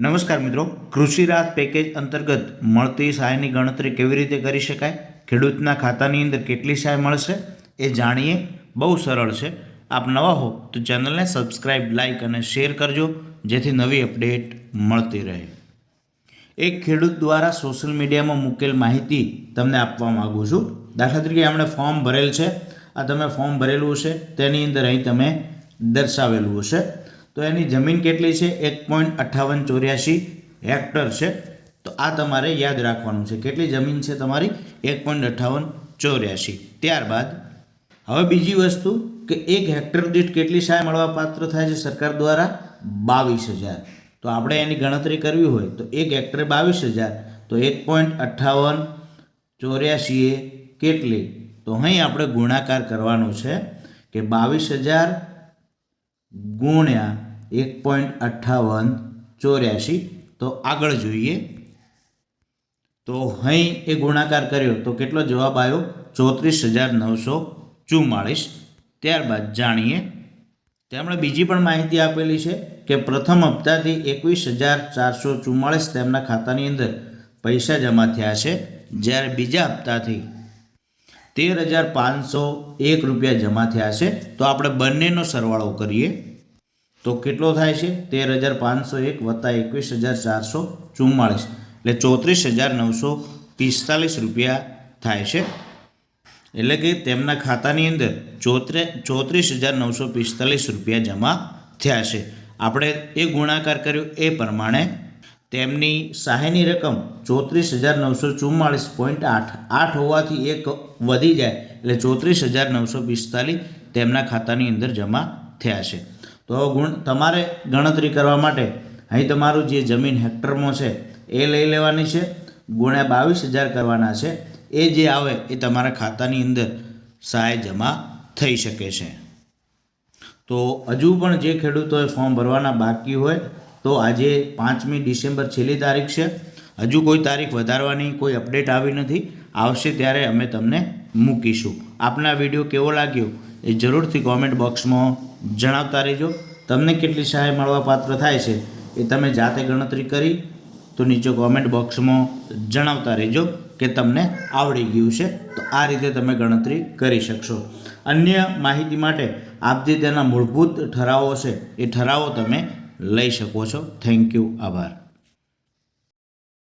નમસ્કાર મિત્રો, કૃષિ રાહત પેકેજ અંતર્ગત મળતી સહાયની ગણતરી કેવી રીતે કરી શકાય, ખેડૂતના ખાતાની અંદર કેટલી સહાય મળશે એ જાણીએ. બહુ સરળ છે. આપ નવા હો તો ચેનલને સબસ્ક્રાઇબ લાઇક અને શેર કરજો, જેથી નવી અપડેટ મળતી રહે. એક ખેડૂત દ્વારા સોશિયલ મીડિયામાં મૂકેલ માહિતી તમને આપવા માગું છું. દાખલા તરીકે એમણે ફોર્મ ભરેલ છે. આ તમે ફોર્મ ભરેલું હશે, તેની અંદર અહીં તમે દર્શાવેલું હશે. તો એની જમીન કેટલી છે? એક પોઈન્ટ અઠ્ઠાવન ચોર્યાસી હેક્ટર છે. તો આ તમારે યાદ રાખવાનું છે. કેટલી જમીન છે તમારી? એક પોઈન્ટ અઠ્ઠાવન ચોર્યાસી. ત્યારબાદ, હવે બીજી વસ્તુ કે એક હેક્ટર દીઠ કેટલી સહાય મળવા પાત્ર થાય છે? સરકાર દ્વારા બાવીસ હજાર. તો આપણે એની ગણતરી કરવી હોય તો એક હેક્ટર બાવીસ હજાર. તો એક પોઈન્ટ અઠ્ઠાવન ચોર્યાસીએ કેટલી? તો અહીં આપણે ગુણાકાર કરવાનો છે કે બાવીસ હજાર ગુણ્યા એક પોઈન્ટ અઠ્ઠાવન ચોર્યાસી તો આગળ જોઈએ. તો અહીં એ ગુણાકાર કર્યો તો કેટલો જવાબ આવ્યો? ચોત્રીસ હજાર નવસો ચુમ્માળીસ ત્યારબાદ જાણીએ. તેમણે બીજી પણ માહિતી આપેલી છે કે પ્રથમ હપ્તાથી એકવીસ હજાર ચારસો ચુમ્માળીસ તેમના ખાતાની અંદર પૈસા જમા થયા છે. જ્યારે બીજા હપ્તાથી તેર હજાર પાંચસો એક રૂપિયા જમા થયા છે. તો આપણે બંનેનો સરવાળો કરીએ. તો કેટલો થાય છે? તેર હજાર પાંચસો એક વત્તા એકવીસ હજાર ચારસો ચુમ્માળીસ. એટલે ચોત્રીસ હજાર નવસો પિસ્તાલીસ રૂપિયા થાય છે. એટલે કે તેમના ખાતાની અંદર ચોત્રે, ચોત્રીસ હજાર નવસો પિસ્તાલીસ રૂપિયા જમા થયા છે. આપણે એ ગુણાકાર કર્યો એ પ્રમાણે તેમની સહાયની રકમ ચોત્રીસ હજાર નવસો ચુમ્માળીસ પોઈન્ટ આઠ આઠ હોવાથી એક વધી જાય. એટલે ચોત્રીસ હજાર નવસો પિસ્તાલીસ તેમના ખાતાની અંદર જમા થયા છે. તો ગુણ તમારે ગણતરી કરવા માટે અહીં તમારું જે જમીન હેક્ટરમાં છે, એ લઈ લેવાની છે. ગુણ્યા બાવીસ હજાર કરવાના છે. એ જે આવે એ તમારા ખાતાની અંદર સહાય જમા થઈ શકે છે. તો હજુ પણ જે ખેડૂતોએ ફોર્મ ભરવાના બાકી હોય, તો આજે પાંચમી ડિસેમ્બર છેલ્લી તારીખ છે. હજુ કોઈ તારીખ વધારવાની કોઈ અપડેટ આવી નથી. આવશે ત્યારે અમે તમને મૂકીશું. આપના વીડિયો કેવો લાગ્યો એ જરૂરથી કોમેન્ટ બોક્સમાં જણાવતા રહેજો. તમને કેટલી સહાય મળવા પાત્ર થાય છે એ તમે જાતે ગણતરી કરી તો નીચે કોમેન્ટ બોક્સમાં જણાવતા રહેજો કે તમને આવડી ગયું છે. તો આ રીતે તમે ગણતરી કરી શકશો. અન્ય માહિતી માટે આપ જે તેના મૂળભૂત ઠરાવો છે એ ઠરાવો તમે લઈ શકો છો. થેન્ક યુ આભાર.